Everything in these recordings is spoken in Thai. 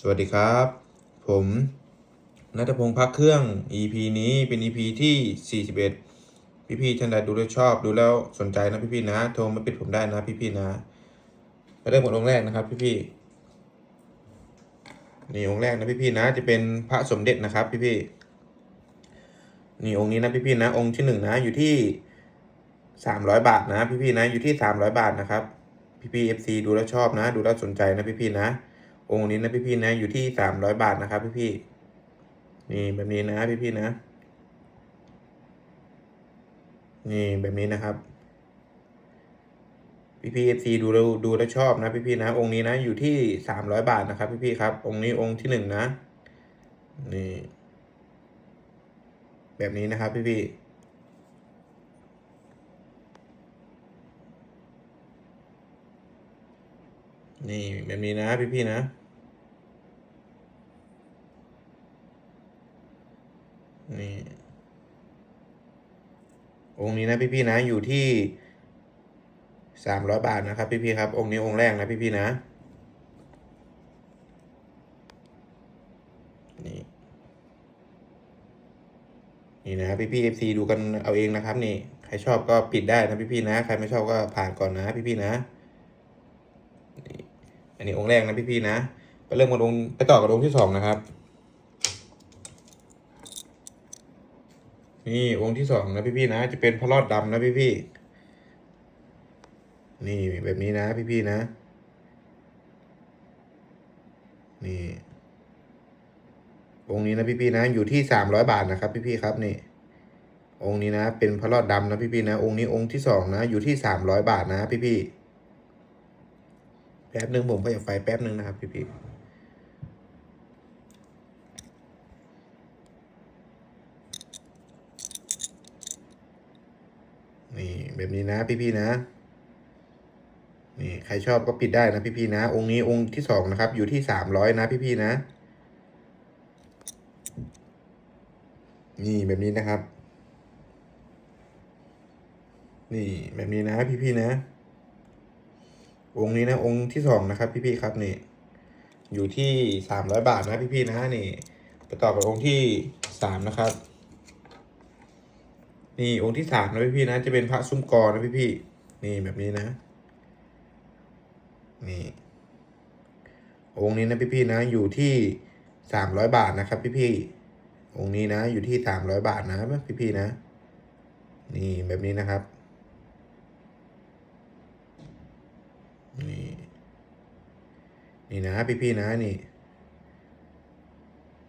สวัสดีครับ ผมนัทพงศ์พักเครื่อง EP นี้เป็น EP ที่ 41 พี่ๆท่านใดดูแล้วชอบดูแล้วสนใจนะพี่ๆนะ โทรมาปิดผมได้นะพี่ๆนะมาเริ่มหมดองค์แรกนะครับพี่ๆนี่องค์แรกนะพี่ๆนะ จะเป็นพระสมเด็จนะครับพี่ๆนี่องค์นี้นะพี่ๆนะ องค์ที่หนึ่งนะอยู่ที่300บาทนะพี่ๆนะอยู่ที่300บาทนะครับพี่ๆ FC ดูแล้วชอบนะ ดูแล้วสนใจนะพี่ๆนะ องค์นี้นะพี่ๆนะ อยู่ที่สามร้อยบาทนะครับพี่ๆนี่แบบนี้นะพี่ๆนะ นี่แบบนี้นะครับพี่ๆเอฟซีดูแล้วดูแล้วชอบนะพี่ๆนะ องค์นี้นะอยู่ที่สามร้อยบาทนะครับ พี่ๆครับ องค์นี้องค์ที่หนึ่งนะ นี่ แบบนี้นะครับ พี่ๆ นี่แบบนี้นะพี่ๆนะ นี่ องค์นี้นะพี่ๆนะ อยู่ที่สามร้อยบาทนะครับพี่ๆครับ องค์นี้องค์แรกนะพี่ๆนะ นี่ นี่นะครับพี่ๆ FC ดูกันเอาเองนะครับ นี่ ใครชอบก็ปิดได้นะพี่ๆนะ ใครไม่ชอบก็ผ่านก่อนนะพี่ๆนะนี่ อันนี้องค์แรกนะพี่ๆนะ ไปเริ่มกับองค์ไปต่อกับองค์ที่สองนะครับ นี่องค์ที่สองนะพี่ๆนะ จะเป็นพระรอดดำนะพี่ๆนี่แบบนี้นะพี่ๆนะ นี่องค์นี้นะพี่ๆนะ อยู่ที่สามร้อยบาทนะครับ พี่ๆครับนี่องค์นี้นะ เป็นพระรอดดำนะพี่ๆนะ องค์นี้องค์ที่สองนะ อยู่ที่สามร้อยบาทนะพี่ๆ ป๊บหนึ่งผมก็อยากไฟแป๊บหนึ่งนะครับพี่ๆนี่แบบนี้นะพี่ๆนะ นี่ใครชอบก็ปิดได้นะพี่ๆนะ องค์นี้องค์ที่สองนะครับ อยู่ที่สามร้อยนะพี่ๆนะ นี่แบบนี้นะครับ นี่แบบนี้นะพี่ๆนะ องค์นี้นะองค์ที่สองนะครับ พี่ๆครับนี่ อยู่ที่สามร้อยบาทนะพี่ๆนะนี่ไปต่อกับองค์ที่สามนะครับ นี่องค์ที่สามนะพี่พี่ๆนะจะเป็นพระซุ้มกอนะพี่พี่ๆนี่แบบนี้นะ นี่ องค์นี้นะพี่พี่ๆนะ อยู่ที่สามร้อยบาทนะครับพี่พี่ๆองค์นี้นะ อยู่ที่สามร้อยบาทนะพี่พี่ๆนะ นี่แบบนี้นะครับ นี่ นี่นะพี่พี่ๆนะนี่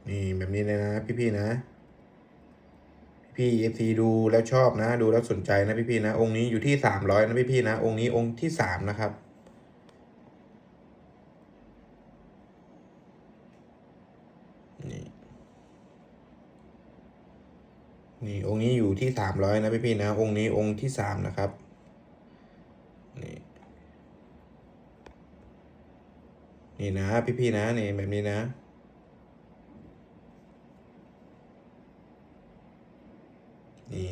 นี่แบบนี้เลยนะพี่พี่ๆนะ พี่เอฟซีดูแล้วชอบนะ ดูแล้วสนใจนะพี่พี่ๆนะ องค์นี้อยู่ที่สามร้อยนะพี่พี่ๆนะ องค์นี้องค์ที่สามนะครับนี่นี่องค์นี้อยู่ที่สามร้อยนะพี่พี่ๆนะ องค์นี้องค์ที่สามนะครับ นี่นะพี่พี่ๆนะนี่แบบนี้นะนี่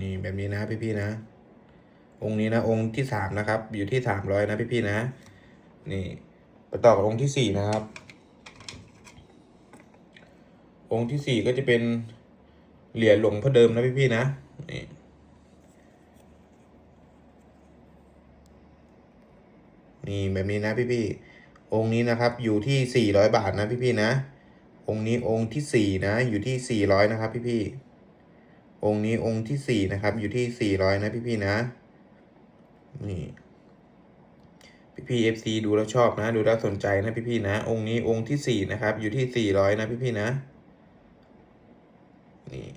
นี่แบบนี้นะพี่ๆนะ องค์นี้นะองค์ที่สามนะครับ อยู่ที่สามร้อยนะพี่ๆนะ นี่ไปต่อกับองค์ที่สี่นะครับ องค์ที่สี่ก็จะเป็นเหรียญหลวงพ่อเดิมนะพี่ๆนะนี่ นี่แบบนี้นะพี่ๆองค์นี้นะครับอยู่ที่สี่ร้อยบาทนะพี่ๆนะ องค์นี้องค์ที่สี่นะอยู่ที่สี่ร้อยนะครับพี่พี่ๆองค์นี้องค์ที่สี่นะครับ อยู่ที่สี่ร้อยนะพี่พี่ๆนะนี่พี่พี่เอฟซีดูแล้วชอบนะ ดูแล้วสนใจนะพี่พี่นะ องค์นี้องค์ที่สี่นะครับ อยู่ที่สี่ร้อยนะพี่พี่นะ นี่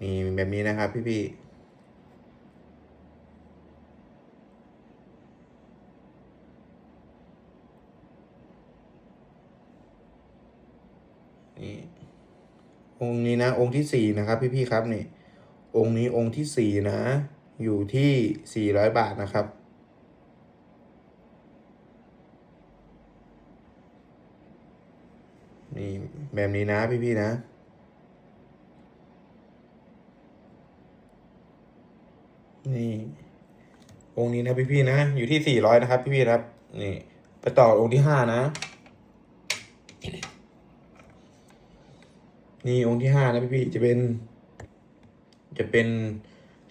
นี่แบบนี้นะครับพี่พี่ นี่องค์นี้นะ องค์ที่สี่นะครับพี่พี่ๆครับนี่ องค์นี้องค์ที่สี่นะ อยู่ที่สี่ร้อยบาทนะครับ นี่แบบนี้นะพี่พี่ๆนะนี่องค์นี้นะพี่ๆนะ อยู่ที่สี่ร้อยนะครับ พี่ๆครับ นี่ ไปต่อองค์ที่ห้านะ นี่องค์ที่ห้านะพี่ๆจะเป็น จะเป็น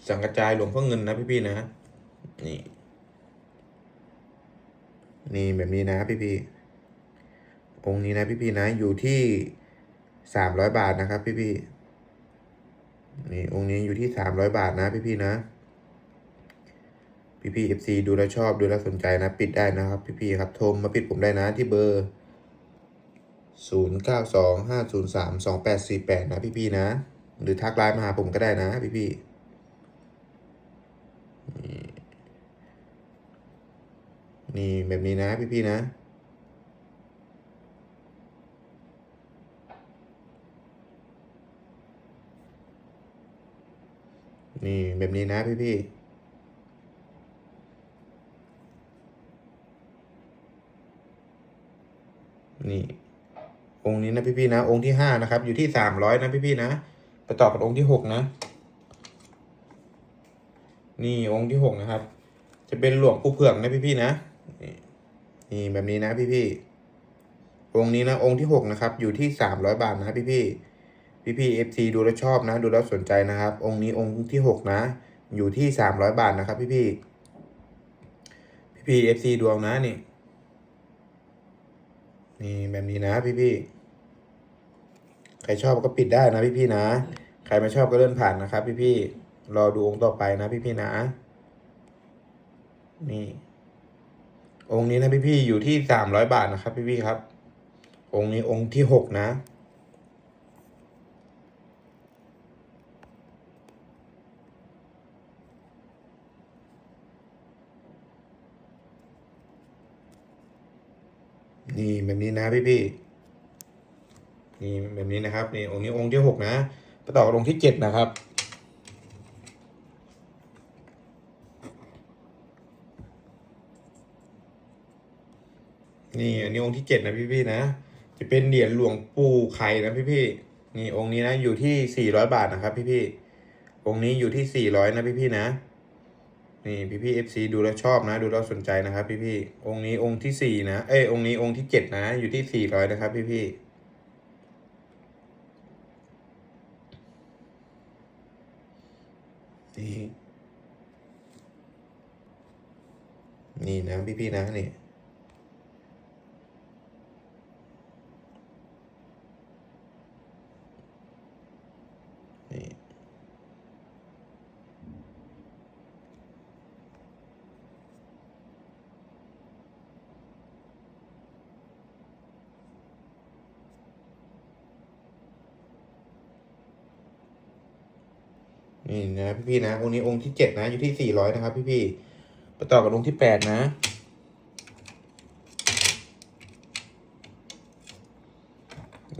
สังกระจายหลวงพ่อเงินนะพี่ๆนะ นี่ นี่แบบนี้นะพี่ๆองค์นี้นะพี่ๆนะ อยู่ที่สามร้อยบาทนะครับ พี่ๆนี่องค์นี้อยู่ที่สามร้อยบาทนะพี่ๆนะพี่พี่เอฟซีดูแลชอบดูแลสนใจนะ ปิดได้นะครับ พี่พี่ครับโทรมาปิดผมได้นะที่เบอร์ ศูนย์เก้าสองห้าศูนย์สามสองแปดสี่แปดนะพี่พี่นะ หรือทักไลน์มาหาผมก็ได้นะพี่พี่นี่แบบนี้นะพี่พี่นะ นี่แบบนี้นะพี่พี่นี่ องค์นี้นะพี่ๆนะ องค์ที่ห้านะครับ อยู่ที่สามร้อยนะพี่ๆนะ ไปต่อกับองค์ที่หกนะ นี่องค์ที่หกนะครับ จะเป็นหลวงปู่เผือกนะพี่ๆนะ นี่นี่แบบนี้นะพี่ๆองค์นี้นะองค์ที่หกนะครับ อยู่ที่สามร้อยบาทนะพี่ๆพี่ๆเอฟซีดูแล้วชอบนะ ดูแล้วสนใจนะครับ องค์นี้องค์ที่หกนะ อยู่ที่สามร้อยบาทนะครับ พี่ๆพี่ๆเอฟซีดูเอานะนี่ นี่แบบนี้นะพี่พี่ใครชอบก็ปิดได้นะพี่พี่นะ ใครไม่ชอบก็เลื่อนผ่านนะครับพี่พี่รอดูองค์ต่อไปนะพี่พี่นะ นี่ องค์นี้นะพี่พี่อยู่ที่สามร้อยบาทนะครับ พี่พี่ครับ องค์นี้องค์ที่หกนะ นี่แบบนี้นะพี่พี่นี่แบบนี้นะครับนี่องค์นี้องค์ที่หกนะไปต่อกับองค์ที่เจ็ดนะครับ นี่อันนี้องค์ที่เจ็ดนะพี่พี่นะ จะเป็นเหรียญหลวงปู่ไข่นะพี่พี่นี่องค์นี้นะอยู่ที่สี่ร้อยบาทนะครับ พี่พี่องค์นี้อยู่ที่สี่ร้อยนะพี่พี่นะ นี่พี่พี่เอฟซีดูแล้วชอบนะ ดูแล้วสนใจนะครับ พี่พี่องค์นี้องค์ที่สี่นะเอ้ยองค์นี้องค์ที่เจ็ดนะ อยู่ที่สี่ร้อยนะครับ พี่พี่นี่นี่นะพี่พี่นะนี่นี่ นี่นะพี่พี่ๆนะองค์นี้องค์ที่เจ็ดนะอยู่ที่สี่ร้อยนะครับ พี่พี่ๆไปต่อกับองค์ที่แปดนะ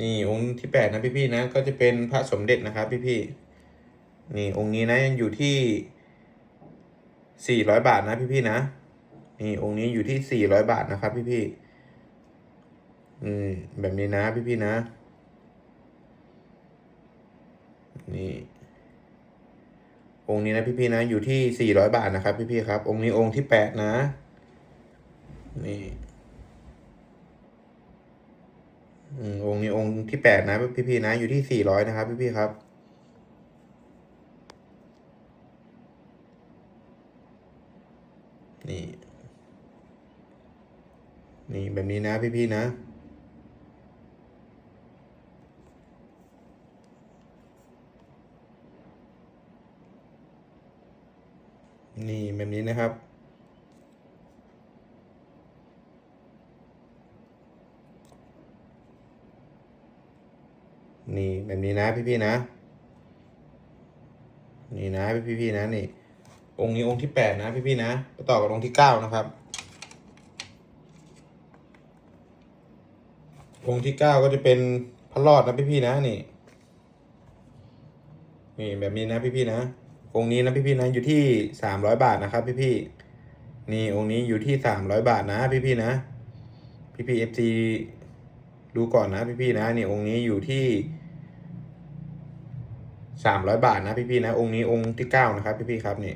นี่องค์ที่แปดนะพี่พี่ๆนะ ก็จะเป็นพระสมเด็จนะครับพี่พี่ๆนี่องค์นี้นะยังอยู่ที่สี่ร้อยบาทนะพี่พี่ๆนะนี่องค์นี้อยู่ที่สี่ร้อยบาทนะครับ พี่พี่ๆอืมแบบนี้นะพี่พี่ๆนะ นี่ องค์นี้นะพี่ๆนะอยู่ที่สี่ร้อยบาทนะครับ พี่ๆครับ องค์นี้องค์ที่แปดนะนี่องค์นี้องค์ที่แปดนะพี่ๆนะอยู่ที่สี่ร้อยนะครับ พี่ๆครับนี่ นี่แบบนี้นะพี่ๆนะ นี่แบบนี้นะครับ นี่แบบนี้นะพี่ๆนะ นี่นะพี่ๆนะนี่ องค์นี้องค์ที่แปดนะพี่ๆนะไปต่อกับองค์ที่เก้านะครับ องค์ที่เก้าก็จะเป็นพระรอดนะพี่ๆนะนี่ นี่แบบนี้นะพี่ๆนะ องค์นี้นะพี่ๆนะอยู่ที่สามร้อยบาทนะครับ พี่ๆนี่องค์นี้อยู่ที่สามร้อยบาทนะพี่ๆนะ พี่ๆเอฟซีดูก่อนนะพี่ๆนะนี่องค์นี้อยู่ที่สามร้อยบาทนะพี่ๆนะ องค์นี้องค์ที่เก้านะครับ พี่ๆครับนี่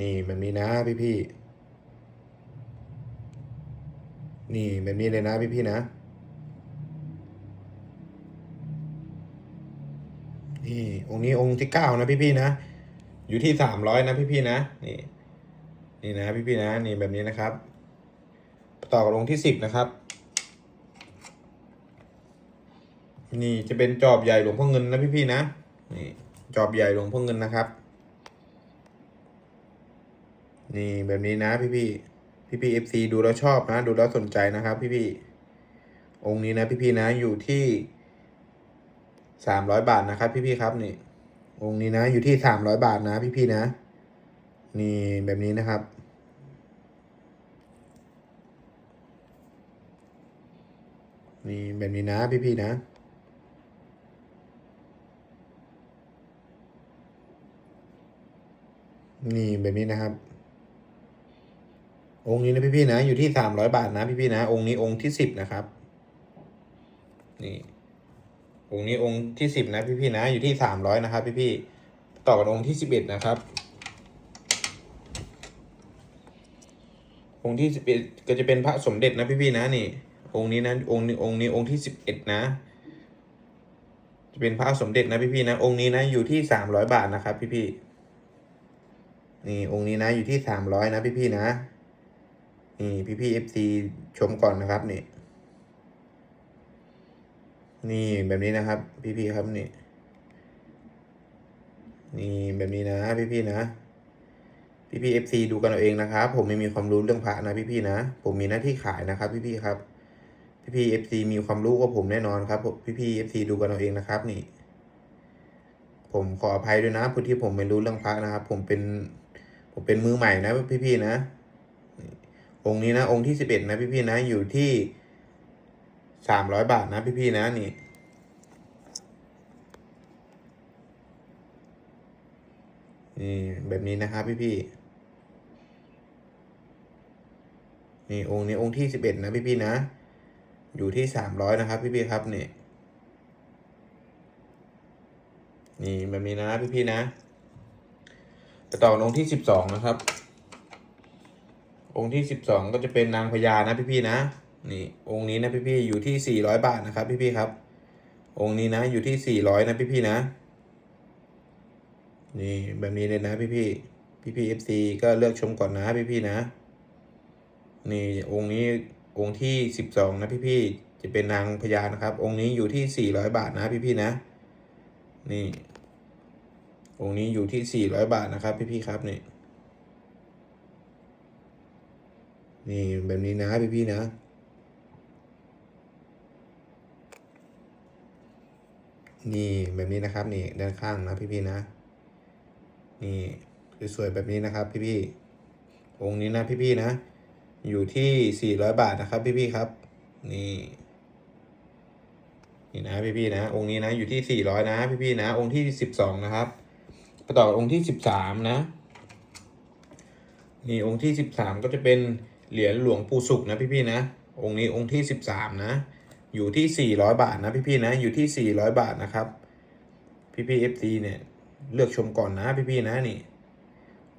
นี่แบบนี้นะพี่พี่ๆนี่แบบนี้เลยนะพี่พี่ๆนะ นี่องค์นี้องค์ที่เก้านะพี่พี่ๆนะ อยู่ที่สามร้อยนะพี่พี่ๆนะ นี่ นี่นะพี่พี่ๆนะ นี่แบบนี้นะครับ ต่อกับองค์ที่สิบนะครับ นี่จะเป็นจอบใหญ่หลวงพ่อเงินนะพี่พี่ๆนะ นี่จอบใหญ่หลวงพ่อเงินนะครับ นี่แบบนี้นะพี่พี่พี่พี่เอฟซีดูแล้วชอบนะ ดูแล้วสนใจนะครับ พี่พี่องค์นี้นะ พี่พี่นะอยู่ที่ สามร้อยบาทนะครับ พี่พี่ครับนี่องค์นี้นะอยู่ที่สามร้อยบาทนะ พี่พี่นะ นี่แบบนี้นะครับนี่แบบนี้นะพี่พี่ๆนะนี่แบบนี้นะครับ องค์นี้นะพี่ๆนะ อยู่ที่สามร้อยบาทนะพี่ๆนะ องค์นี้องค์ที่สิบนะครับ นี่ องค์นี้องค์ที่สิบนะ พี่ๆนะ อยู่ที่สามร้อยนะครับพี่ๆต่อกับองค์ที่สิบเอ็ดนะครับ องค์ที่สิบเอ็ดก็จะเป็นพระสมเด็จนะพี่ๆนะนี่ องค์นี้นะองค์นี้องค์นี้องค์ที่สิบเอ็ดนะ จะเป็นพระสมเด็จนะพี่ๆนะ องค์นี้นะอยู่ที่สามร้อยบาทนะครับ พี่ๆนี่องค์นี้นะอยู่ที่สามร้อยนะพี่ๆนะนี่พี่ๆเอฟซีชมก่อนนะครับนี่ นี่แบบนี้นะครับ พี่ๆครับนี่ นี่แบบนี้นะ พี่ๆนะ พี่ๆเอฟซีดูกันเอาเองนะครับ ผมไม่มีความรู้เรื่องพระนะพี่ๆนะ ผมมีหน้าที่ขายนะครับ พี่ๆครับ พี่ๆเอฟซีมีความรู้กว่าผมแน่นอนครับ พี่ๆเอฟซีดูกันเอาเองนะครับ นี่ ผมขออภัยด้วยนะผู้ที่ผมไม่รู้เรื่องพระนะครับ ผมเป็น ผมเป็นมือใหม่นะ พี่ๆนะ องค์นี้นะ องค์ที่สิบเอ็ดนะ พี่ๆนะ อยู่ที่ สามร้อยบาทนะพี่ๆนะนี่นี่แบบนี้นะครับพี่ๆนี่องค์นี้องค์ที่สิบเอ็ดนะพี่ๆนะ อยู่ที่สามร้อยนะครับ พี่ๆครับนี่นี่แบบนี้นะพี่ๆนะจะต่อองค์ที่สิบสองนะครับ องค์ที่สิบสองก็จะเป็นนางพญานะพี่ๆนะ นี่องค์นี้นะพี่ๆอยู่ที่สี่ร้อยบาทนะครับพี่ๆครับ องค์นี้นะอยู่ที่สี่ร้อยนะพี่ๆนะ นี่แบบนี้เลยนะพี่พี่พี่พี่เอฟซีก็เลือกชมก่อนนะพี่พี่นะ นี่องค์นี้องค์ที่สิบสองนะพี่พี่จะเป็นนางพญานะครับ องค์นี้อยู่ที่สี่ร้อยบาทนะพี่พี่นะ นี่ องค์นี้อยู่ที่สี่ร้อยบาทนะครับพี่พี่ครับนี่นี่แบบนี้นะพี่พี่นะ นี่แบบนี้นะครับ นี่ด้านข้างนะพี่พี่นะ นี่สวยๆแบบนี้นะครับ พี่ๆองค์นี้นะพี่ๆนะ อยู่ที่สี่ร้อยบาทนะครับ พี่ๆครับ นี่นี่นะพี่ๆนะ องค์นี้นะอยู่ที่สี่ร้อยนะ พี่ๆนะ องค์ที่สิบสองนะครับไปต่อองค์ที่สิบสามนะ นี่องค์ที่สิบสามก็จะเป็นเหรียญหลวงปู่สุขนะพี่ๆนะ องค์นี้องค์ที่สิบสามนะ อยู่ที่สี่ร้อยบาทนะพี่ๆนะอยู่ที่สี่ร้อยบาทนะครับ พี่ๆเอฟซีเนี่ยเลือกชมก่อนนะพี่ๆนะนี่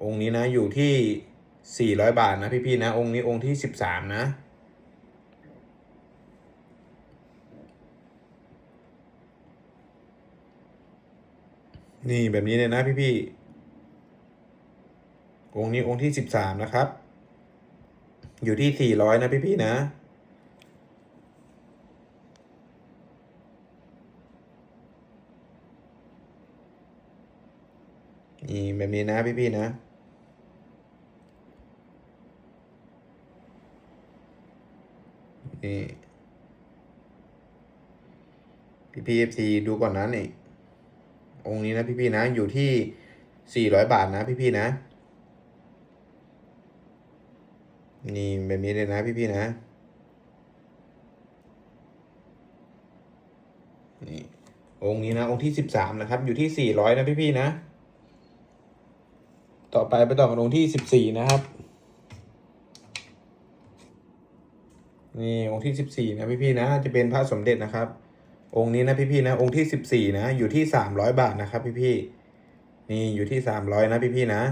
องค์นี้นะอยู่ที่สี่ร้อยบาทนะพี่ๆนะ องค์นี้องค์ที่สิบสามนะนี่แบบนี้เลยนะพี่ๆองค์นี้องค์ที่สิบสามนะครับ อยู่ที่สี่ร้อยนะพี่ๆนะ นี่แบบนี้นะพี่ๆนะ นี่พี่พีเอฟซีดูก่อนนะนี่องค์นี้นะพี่ๆนะอยู่ที่สี่ร้อยบาทนะพี่ๆนะ นี่แบบนี้เลยนะพี่ๆนะนี่องค์นี้นะองค์ที่สิบสามนะครับ อยู่ที่สี่ร้อยนะพี่ๆนะ ต่อไปไปต่อกับองค์ที่สิบสี่นะครับ นี่องค์ที่สิบสี่นะพี่ๆนะจะเป็นพระสมเด็จนะครับ องค์นี้นะพี่ๆนะองค์ที่สิบสี่นะอยู่ที่สามร้อยบาทนะครับ พี่ๆนี่อยู่ที่สามร้อยนะพี่ๆนะ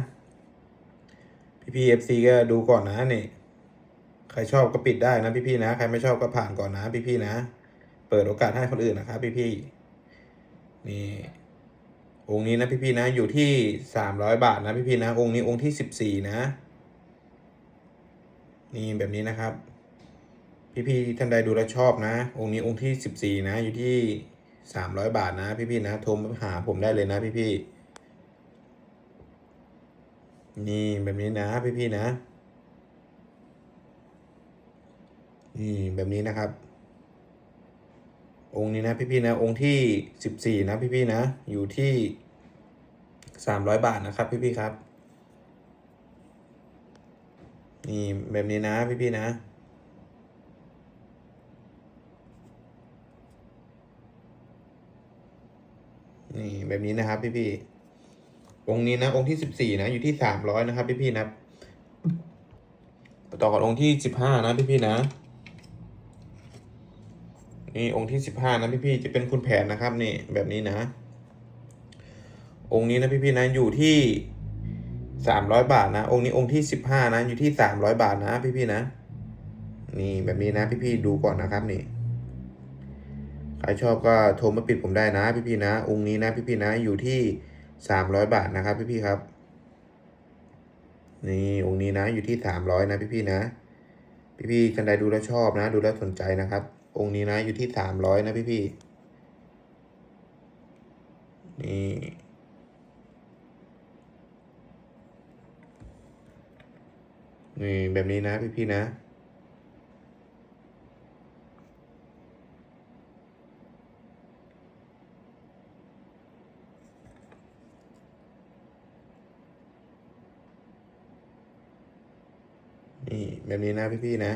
พี่พี่เอฟซีก็ดูก่อนนะนี่ใครชอบก็ปิดได้นะพี่พี่ๆนะ ใครไม่ชอบก็ผ่านก่อนนะพี่พี่ๆนะ เปิดโอกาสให้คนอื่นนะครับ พี่พี่ๆนี่ องค์นี้นะพี่พี่ๆนะอยู่ที่สามร้อยบาทนะพี่พี่ๆนะองค์นี้องค์ที่สิบสี่นะ นี่แบบนี้นะครับพี่พี่ๆท่านใดดูแลชอบนะ องค์นี้องค์ที่สิบสี่นะ อยู่ที่สามร้อยบาทนะ พี่พี่ๆนะโทรมาหาผมได้เลยนะพี่พี่ๆนี่แบบนี้นะพี่พี่ๆนะนี่แบบนี้นะครับ องค์นี้นะพี่ๆนะ องค์ที่สิบสี่นะพี่ๆนะ อยู่ที่ สามร้อยบาทนะครับ พี่ๆครับ นี่แบบนี้นะพี่ๆนะ นี่แบบนี้นะครับ พี่ๆองค์นี้นะ องค์ที่สิบสี่นะ อยู่ที่สามร้อยนะครับ พี่ๆนะต่อกับองค์ที่สิบห้านะ พี่ๆนะนี่องค์ที่สิบห้านะพี่พี่ๆจะเป็นคุณแผนนะครับ นี่แบบนี้นะ องค์นี้นะพี่พี่ๆนะอยู่ที่สามร้อยบาทนะ องค์นี้องค์ที่สิบห้านะอยู่ที่สามร้อยบาทนะพี่พี่ๆนะ นี่แบบนี้นะพี่พี่ๆดูก่อนนะครับนี่ใครชอบก็โทรมาปิดผมได้นะพี่พี่ๆนะ องค์นี้นะพี่พี่ๆนะอยู่ที่สามร้อยบาทนะครับพี่พี่ๆครับ นี่องค์นี้นะอยู่ที่สามร้อยนะพี่พี่ๆนะพี่พี่ๆท่านใดดูแล้วชอบนะ ดูแล้วสนใจนะครับ องค์นี้นะอยู่ที่สามร้อยนะพี่พี่ๆนี่ นี่แบบนี้นะพี่พี่ๆนะ นี่แบบนี้นะพี่พี่ๆนะ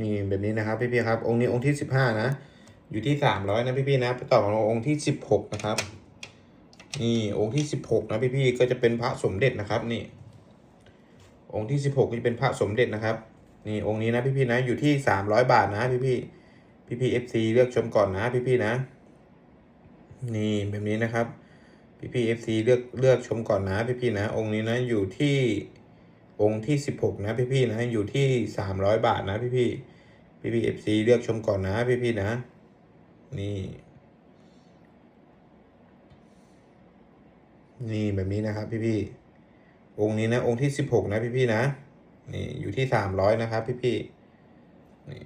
นี่แบบนี้นะครับพี่ๆครับ องค์นี้องค์ที่สิบห้านะ อยู่ที่สามร้อยนะพี่ๆนะไปต่อกับองค์ที่สิบหกนะครับ นี่องค์ที่สิบหกนะพี่ๆก็จะเป็นพระสมเด็จนะครับนี่ องค์ที่สิบหกก็จะเป็นพระสมเด็จนะครับ นี่องค์นี้นะพี่ๆนะอยู่ที่สามร้อยบาทนะพี่ๆพี่ๆเอฟซีเลือกชมก่อนนะพี่ๆนะ นี่แบบนี้นะครับพี่ๆเอฟซีเลือกเลือกชมก่อนนะพี่ๆนะ องค์นี้นะอยู่ที่องค์ที่สิบหกนะพี่ๆนะอยู่ที่สามร้อยบาทนะพี่ๆพี่พี่เอฟซีเลือกชมก่อนนะพี่ๆนะ นี่ นี่แบบนี้นะครับพี่ๆองค์นี้นะ องค์ที่สิบหกนะพี่ๆนะ นี่อยู่ที่สามร้อยนะครับพี่ๆนี่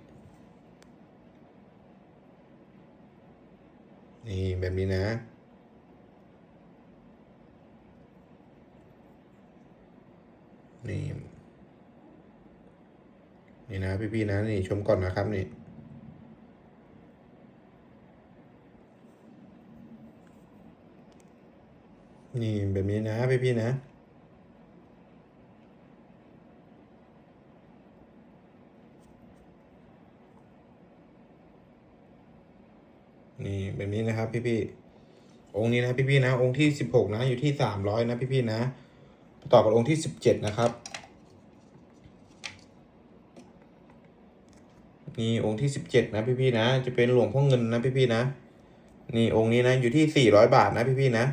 นี่แบบนี้นะ นี่ นี่นะพี่ๆนะ นี่ชมก่อนนะครับนี่ นี่แบบนี้นะพี่ๆนะ นี่แบบนี้นะครับพี่ๆองค์นี้นะพี่ๆนะ องค์ที่สิบหกนะอยู่ที่สามร้อยนะพี่ๆนะต่อกับองค์ที่สิบเจ็ดนะครับ นี่องค์ที่สิบเจ็ดนะพี่ๆนะ จะเป็นหลวงพ่อเงินนะพี่ๆนะ นี่องค์นี้นะอยู่ที่สี่ร้อยบาทนะพี่ๆนะ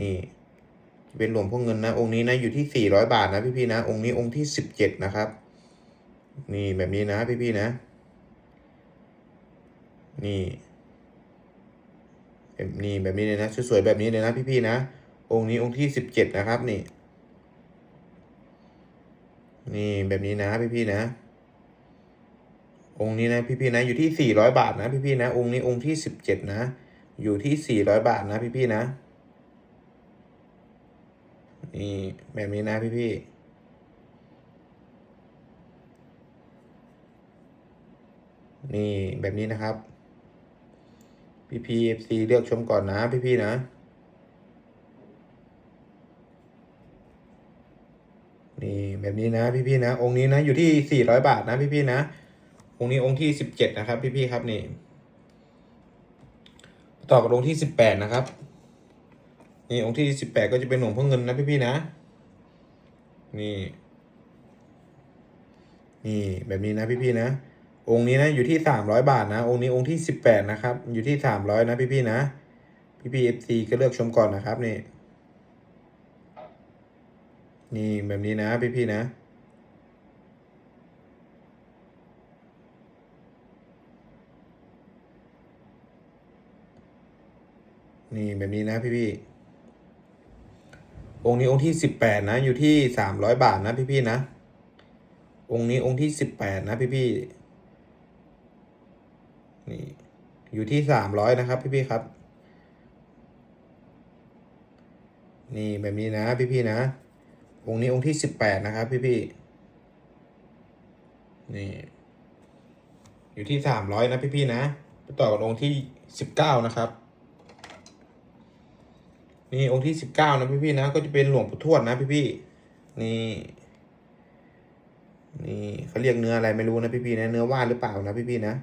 นี่เป็นหลวงพ่อเงินนะ องค์นี้นะอยู่ที่สี่ร้อยบาทนะพี่ๆนะ องค์นี้องค์ที่สิบเจ็ดนะครับ นี่แบบนี้นะพี่ๆนะ นี่แบบนี่แบบนี้เลยนะสวยๆแบบนี้เลยนะพี่ๆนะ องค์นี้องค์ที่สิบเจ็ดนะครับนี่ นี่แบบนี้นะพี่ๆนะ องค์นี้นะพี่ๆนะ อยู่ที่สี่ร้อยบาทนะพี่ๆนะ องค์นี้องค์ที่สิบเจ็ดนะ อยู่ที่สี่ร้อยบาทนะพี่ๆนะ นี่แบบนี้นะพี่ๆนี่แบบนี้นะครับ พี่พีเอฟซีเลือกชมก่อนนะพี่พี่นะ นี่แบบนี้นะพี่พี่นะ องค์นี้นะอยู่ที่สี่ร้อยบาทนะพี่พี่นะ องค์นี้องค์ที่สิบเจ็ดนะครับ พี่พี่ครับนี่ ต่อกับองค์ที่สิบแปดนะครับ นี่องค์ที่สิบแปดก็จะเป็นหลวงพ่อเงินนะพี่ๆนะ นี่ นี่แบบนี้นะพี่พี่ๆนะ องค์นี้นะอยู่ที่สามร้อยบาทนะ องค์นี้องค์ที่สิบแปดนะครับ อยู่ที่สามร้อยนะพี่ๆนะ พี่ๆเอฟซีก็เลือกชมก่อนนะครับนี่ นี่แบบนี้นะพี่ๆนะนี่แบบนี้นะพี่ๆ องค์นี้องค์ที่สิบแปดนะอยู่ที่สามร้อยบาทนะพี่ๆนะ องค์นี้องค์ที่สิบแปดนะพี่ๆนี่อยู่ที่สามร้อยนะครับพี่ๆครับ นี่แบบนี้นะพี่ๆนะ องค์นี้องค์ที่สิบแปดนะครับพี่ๆนี่อยู่ที่สามร้อยนะพี่ๆนะไปต่อกับองค์ที่สิบเก้านะครับ นี่องค์ที่สิบเก้านะพี่ๆนะก็จะเป็นหลวงปู่ทวดนะพี่ๆนี่นี่เขาเรียกเนื้ออะไรไม่รู้นะพี่ๆนะเนื้อว่านหรือเปล่านะพี่ๆนะ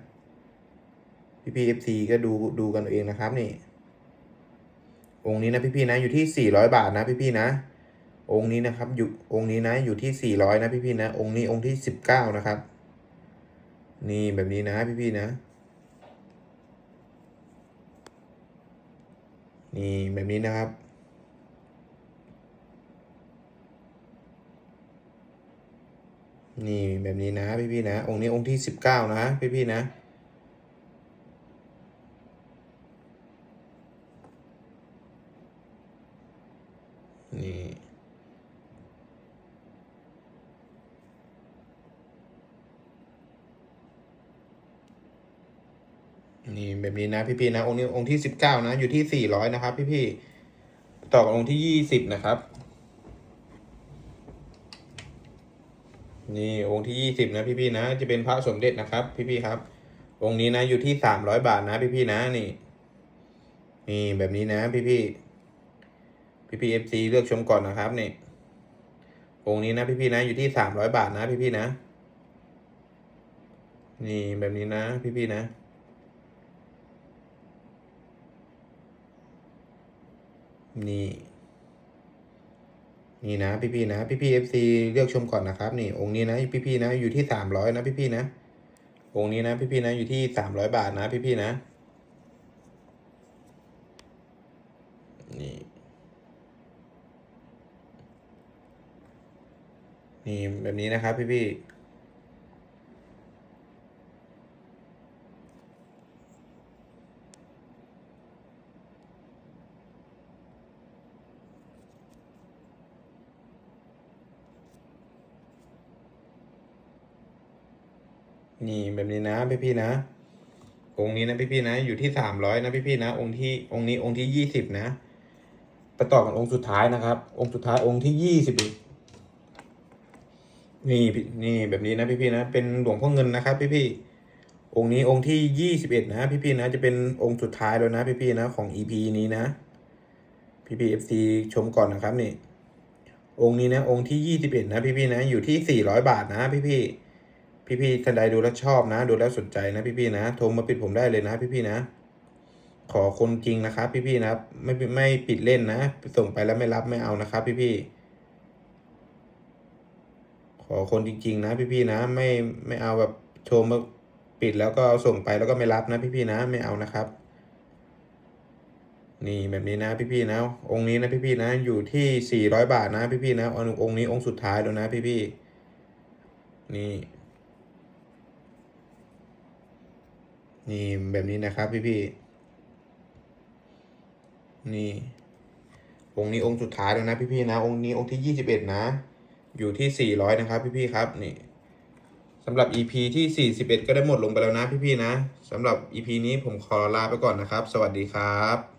พี่ๆเอฟซีก็ดูดูกันเองนะครับนี่ องค์นี้นะพี่ๆนะอยู่ที่สี่ร้อยบาทนะพี่ๆนะ องค์นี้นะครับอยู่องค์นี้นะอยู่ที่สี่ร้อยนะพี่ๆนะ องค์นี้องค์ที่สิบเก้านะครับ นี่แบบนี้นะพี่ๆนะ นี่แบบนี้นะครับ นี่แบบนี้นะพี่พี่นะ องค์นี้องค์ที่สิบเก้านะพี่ๆนะ นี่ นี่ แบบนี้นะพี่ๆนะองค์นี้องค์ที่สิบเก้านะอยู่ที่สี่ร้อยนะครับพี่ๆต่อกับองค์ที่ยี่สิบนะครับ นี่องค์ที่ยี่สิบนะพี่ๆนะ จะเป็นพระสมเด็จนะครับ พี่ๆครับ องค์นี้นะอยู่ที่สามร้อยบาทนะพี่ๆนะนี่ นี่แบบนี้นะพี่ๆพี่ๆเอฟซีเลือกชมก่อนนะครับนี่องค์นี้นะพี่ๆนะอยู่ที่สามร้อยบาทนะพี่ๆนะ นี่แบบนี้นะพี่ๆนะ นี่ นี่นะพี่ๆนะพี่ๆเอฟซีเลือกชมก่อนนะครับ นี่ องค์นี้นะพี่ๆนะ อยู่ที่สามร้อยนะพี่ๆนะ องค์นี้นะพี่ๆนะอยู่ที่สามร้อยบาทนะพี่ๆนะ นี่นี่แบบนี้นะครับพี่ๆ นี่แบบนี้นะพี่พี่นะ องค์นี้นะพี่พี่นะ อยู่ที่สามร้อยนะพี่พี่นะ องค์ที่องค์นี้องค์ที่ยี่สิบนะไปต่อกันองค์สุดท้ายนะครับ องค์สุดท้ายองค์ที่ยี่สิบนี่พี่นี่แบบนี้นะพี่พี่นะ เป็นหลวงพ่อเงินนะครับ พี่พี่องค์นี้องค์ที่ยี่สิบเอ็ดนะพี่พี่นะจะเป็นองค์สุดท้ายแล้วนะพี่พี่นะของอีพีนี้นะพี่พี่เอฟซีชมก่อนนะครับนี่องค์นี้นะองค์ที่ยี่สิบเอ็ดนะพี่พี่นะอยู่ที่สี่ร้อยบาทนะพี่พี่ พี่ๆท่านใดดูแล้วชอบนะ ดูแล้วสนใจนะพี่ๆนะโทรมาปิดผมได้เลยนะพี่ๆนะ ขอคนจริงนะครับ พี่ๆนะครับ ไม่ไม่ปิดเล่นนะ ส่งไปแล้วไม่รับไม่เอานะครับ พี่ๆขอคนจริง ๆ นะ พี่ๆนะ ไม่ไม่เอาแบบโทรมาปิดแล้วก็เอาส่งไปแล้วก็ไม่รับนะ พี่ๆนะ ไม่เอานะครับ นี่แบบนี้นะ พี่ๆนะ องค์นี้นะพี่ๆนะ อยู่ที่สี่ร้อยบาทนะ พี่ๆนะองค์นี้องค์สุดท้ายแล้วนะ พี่ๆนี่ นี่แบบนี้นะครับพี่พี่นี่ องค์นี้องค์สุดท้ายแล้วนะพี่พี่นะ องค์นี้องค์ที่ยี่สิบเอ็ดนะ อยู่ที่สี่ร้อยนะครับ พี่พี่ครับนี่สำหรับ EP ที่สี่สิบเอ็ดก็ได้หมดลงไปแล้วนะพี่พี่ๆนะสำหรับ EP นี้ผมขอลาไปก่อนนะครับ สวัสดีครับ